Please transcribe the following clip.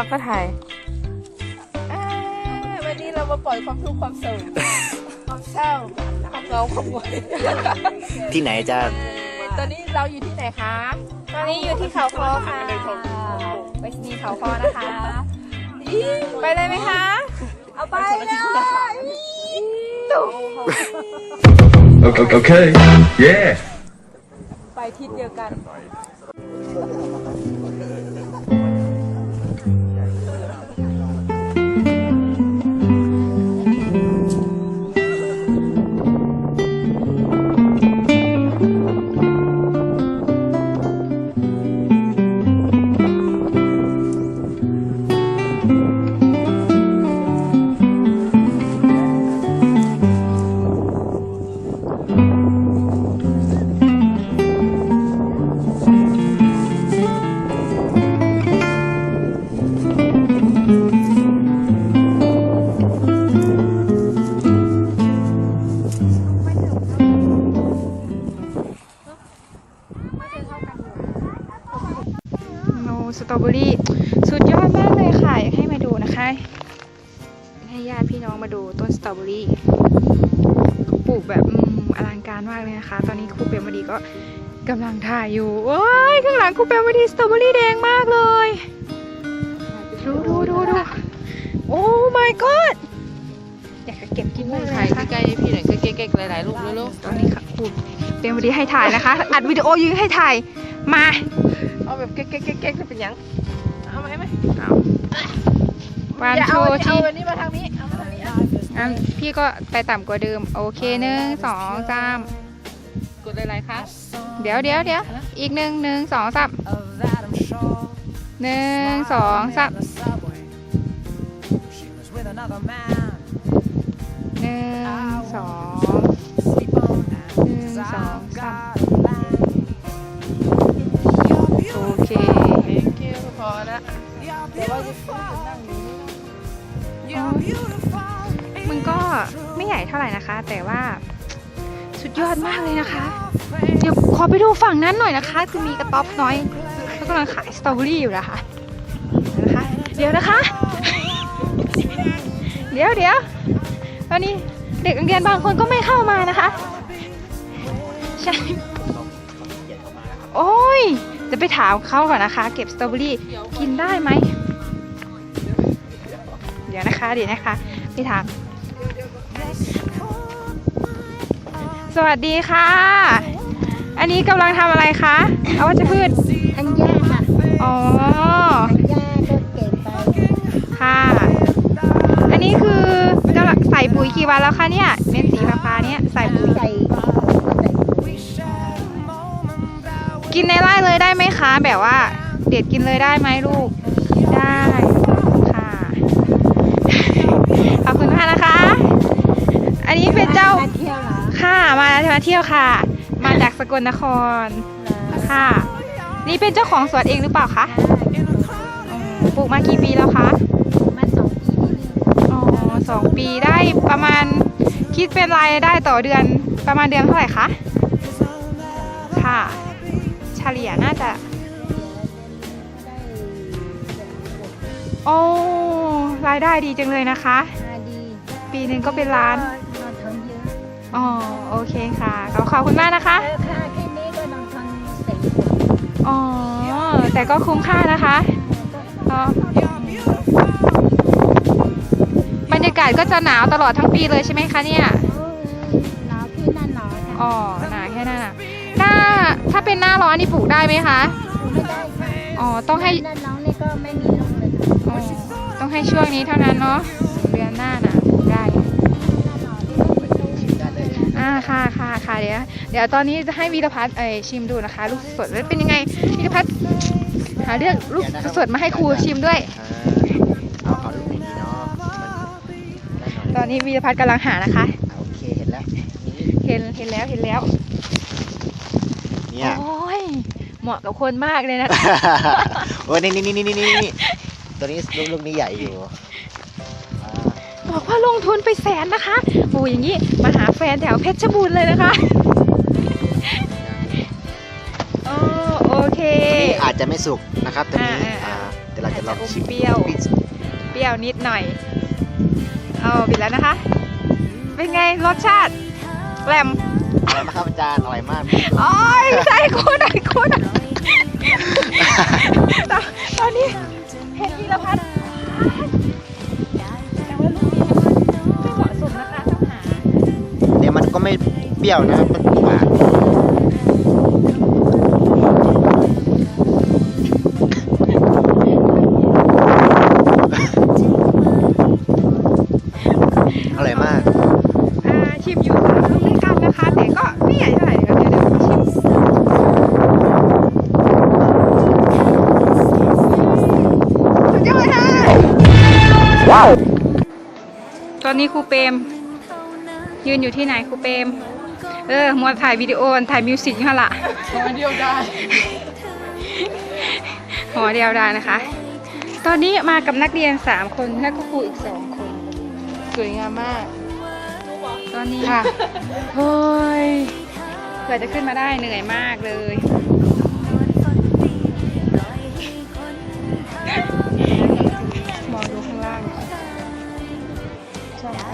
บันทึกแล้วเราก็ถ่ายอ่าวันนี้เรามาปล่อยความทุกข์ความโศกความเศร้าความเหงาความหงอยที่ไหนจะตอนนี้เราอยู่ที่ไหนคะ ตอนนี้อยู่ที่เขาคอค่ะไปสนีย์เขาคอนะคะ ไปเลยไหมคะ เอาไปเลย Okay, okay. Yeah. ไปทิศเดียวกัน สตรอเบอรี่สุดยอดมากเลยค่ะ อยากให้มาดูนะคะ ให้ญาติพี่น้องมาดูต้นสตรอเบอรี่เขาปลูกแบบอืมอลังการมากเลยนะคะ ตอนนี้ครูเปียมาดีก็กำลังถ่ายอยู่ว้ายข้างหลังครูเปียมาดีสตรอเบอรี่แดงมากเลยดูดูดูดูโอ้ my god อยากจะเก็บกินมากเลยถ่ายนะคะใกล้ๆพี่หน่อยใกล้ๆหลายๆรูปเร็วตอนนี้ค่ะ ครูเปียมาดีให้ถ่ายนะคะ อัดวิดีโอยืนให้ถ่าย มาๆเอาแบบเก๊กๆๆๆจะเป็นยังเอาไหมไหมวันอย่าโชเอาว์เอาที่อันนี้มาทางนี้เอามาทางนี้อะงั้นพี่ก็ไปต่ำกว่าเดิม โอเคหนึ่งสองสามกดหลายๆครั้งเดี๋ยวเดี๋ยวเดี๋ยวอีกหนึ่งหนึ่งสองสามหนึ่งสองสามหนึ่งสอง มันก็ไม่ใหญ่เท่าไหร่นะคะ แต่ว่าสุดยอดมากเลยนะคะ เดี๋ยวขอไปดูฝั่งนั้นหน่อยนะคะ คือมีกระต๊อบน้อยเขากำลังขายสตรอเบอรี่อยู่นะคะนะคะ เดี๋ยวนะคะ เดี๋ยวเดี๋ยวตอนนี้เด็กโรงเรียนบางคนก็ไม่เข้ามานะคะ ใช่ โอ้ยจะไปถามเขาก่อนนะคะ เก็บสตรอเบอรี่กินได้ไหม เดี๋ยวนะคะเดี๋ยวนะคะไปถามสวัสดีค่ะ อันนี้กำลังทำอะไรคะเอาวัชพืชอันย่าค่ะอ๋ออันย่าก็เก็บไปค่ะ อันนี้คือกำลังใส่ปุ๋ยกี่วันแล้วคะเนี่ยเม็ดสีฟ้าๆเนี่ยใส่ปุ๋ยใส่กินในไร่เลยได้ไหมคะ แบบว่า เด็ดกินเลยได้ไหมลูก ได้ค่ะ ขอบคุณมากนะคะ อั นนี้เป็นเจ้ามาเที่ยวเหรอค่ะมามาเที่ยวค่ะ มาจากสกลนครค่ะ นี่เป็นเจ้าของสวนเองหรือเปล่าคะอ๋อปลูกมากี่ปีแล้วคะมาสองปีนี่อ๋อสองปีได้ประมาณคิดเป็นรายได้ต่อเดือนประมาณเดือนเท่าไหร่คะค่ะ เฉลี่ยน่าจะโอ้รายได้ดีจังเลยนะคะมาดีปีหนึ่งก็เป็นล้านนอนทำเย อะอ๋อโอเคค่ะก็ขอบคุณมากนะคะ เออค่ะแค่นี้ก็นอนทำเสร็จอ๋อ แต่ก็คุ้มค่านะคะอ๋อบรรยากาศก็จะหนาวตลอดทั้งปีเลยใช่ไหมคะเนี่ยโอ้ยหนาวที่นั่นหนาวค่ะอ๋อหนาแค่นั้นอะหน้าถ้าเป็นหน้าร้อนนี่ปลูกได้ไหมคะ ไม่ได้ค่ะอ๋อ ต้องให้นั่นน้องนี่ก็ไม่มีลูกเลยค่ะ อ๋อ ต้องให้ช่วงนี้เท่านั้นเนาะเดือนหน้านะปลูกได้อ่า ค่ะค่ะค่ะเดี๋ยวเดี๋ยวตอนนี้จะให้วีรพัฒน์เอ่ยชิมดูนะคะ ลูกสดๆแล้วเป็นยังไงวีรพัฒน์หาเลือกลูกสดๆมาให้ครูชิมด้วย เอาเอาลูกนี้เนาะมันได้หน่อยตอนนี้วีรพัฒน์กำลังหานะคะ โอเคเห็นแล้ว เห็นเห็นแล้วเห็นแล้วเนี่ยโอ้ยเหมาะกับคนมากเลยนะโอ้ยนี่นี่นี่นี่นี่นี่ตัวนี้ลูกลูกนี้ใหญ่อยู่อ่า บอกว่าลงทุนไปแสนนะคะโอ้ยอย่างนี้มาหาแฟนแถวเพชรบูรณ์เลยนะคะโอ้โอเคตัวนี้อาจจะจะไม่สุกนะครับตัวนี้อ่าอ่าอ่าเดี๋ยวเราจะลองอาจจะอมชิมเปรี้ยวเปรี้ยวนิดหน่อยเอาปิดแล้วนะคะ เป็นไงรสชาติแหลมอร่อยมากครับอาจารย์อร่อยมากโอ้ยใส่คุณหน่อยคุณหน่อยตอน เปรี้ยวนะครับมันหวานอร่อยมาก อ่าชิมอยู่สามลูกด้วยกันนะคะแต่ก็ไม่ใหญ่เท่าไหร่เดี๋ยวเดี๋ยวเดี๋ยวชิมสุดยอดค่ะตอนนี้ครูเปรมยืนอยู่ที่ไหนครูเปรม เออมัวถ่ายวิดีโอถ่ายมิวสิกนี่ละหอเดียวได้หอเดียวได้นะคะ ตอนนี้มากับนักเรียน3คนและก็ครูอีก2คน สวยงามมาก ตอนนี้ค่ะเฮ้ยเผื่อจะขึ้นมาได้เหนื่อยมากเลยมองดูข้างล่างช่องไป